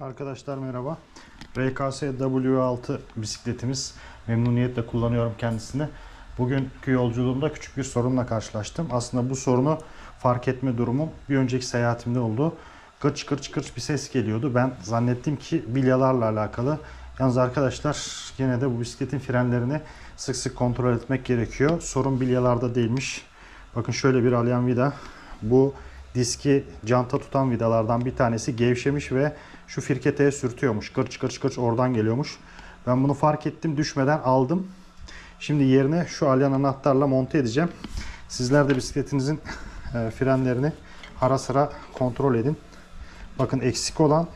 Arkadaşlar merhaba. RKS W6 bisikletimiz. Memnuniyetle kullanıyorum kendisini. Bugünkü yolculuğumda küçük bir sorunla karşılaştım. Aslında bu sorunu fark etme durumum bir önceki seyahatimde oldu. Kırç kırç kırç bir ses geliyordu. Ben zannettim ki bilyalarla alakalı. Yalnız arkadaşlar yine de bu bisikletin frenlerini sık sık kontrol etmek gerekiyor. Sorun bilyalarda değilmiş. Bakın şöyle bir alyan vida. Bu diski canta tutan vidalardan bir tanesi gevşemiş ve şu firketeye sürtüyormuş. Kırç kırç kırç oradan geliyormuş. Ben bunu fark ettim düşmeden aldım. Şimdi yerine şu alyan anahtarla monte edeceğim. Sizler de bisikletinizin e, frenlerini ara sıra kontrol edin. Bakın eksik olan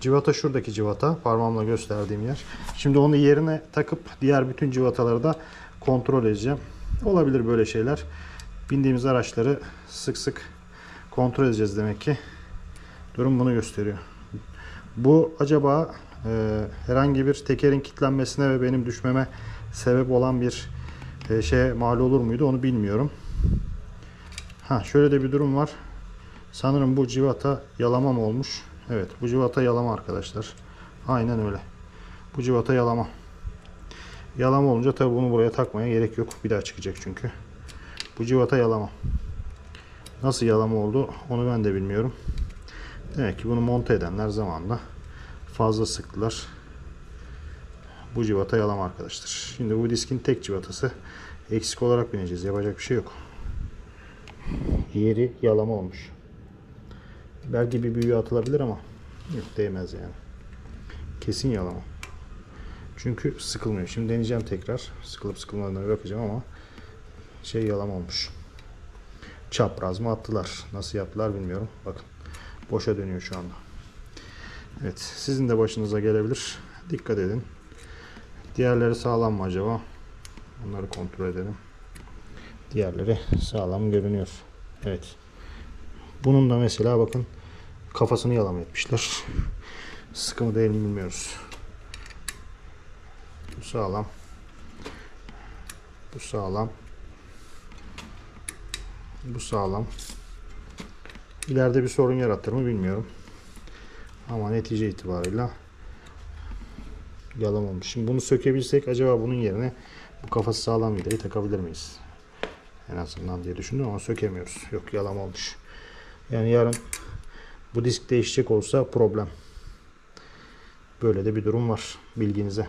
civata şuradaki civata. Parmağımla gösterdiğim yer. Şimdi onu yerine takıp diğer bütün civataları da kontrol edeceğim. Olabilir böyle şeyler. Bindiğimiz araçları sık sık kontrol edeceğiz demek ki. Durum bunu gösteriyor. Bu acaba e, herhangi bir tekerin kilitlenmesine ve benim düşmeme sebep olan bir e, şeye mal olur muydu onu bilmiyorum. Ha şöyle de bir durum var. Sanırım bu civata yalama mı olmuş? Evet bu civata yalama arkadaşlar. Aynen öyle. Bu civata yalama. Yalama olunca tabi bunu buraya takmaya gerek yok. Bir daha çıkacak çünkü. Bu civata yalama. Nasıl yalama oldu onu ben de bilmiyorum. Demek ki bunu monte edenler zamanla fazla sıktılar. Bu civata yalama arkadaşlar. Şimdi bu diskin tek civatası. Eksik olarak bineceğiz. Yapacak bir şey yok. Yeri yalama olmuş. Belki bir büyü atılabilir ama yok değmez yani. Kesin yalama. Çünkü sıkılmıyor. Şimdi deneyeceğim tekrar. Sıkılıp sıkılmadığına bakacağım ama şey yalama olmuş. Çapraz mı attılar? Nasıl yaptılar bilmiyorum. Bakın. Boşa dönüyor şu anda. Evet. Sizin de başınıza gelebilir. Dikkat edin. Diğerleri sağlam mı acaba? Onları kontrol edelim. Diğerleri sağlam görünüyor. Evet. Bunun da mesela bakın kafasını yalama etmişler. Sıkı mı değil mi bilmiyoruz. Bu sağlam. Bu sağlam. Bu sağlam. İleride bir sorun yaratır mı bilmiyorum. Ama netice itibarıyla yalan olmuş. Şimdi bunu sökebilsek acaba bunun yerine bu kafası sağlam vidayı takabilir miyiz? En azından diye düşündüm ama sökemiyoruz. Yok yalan olmuş. Yani yarın bu disk değişecek olsa problem. Böyle de bir durum var bilginize.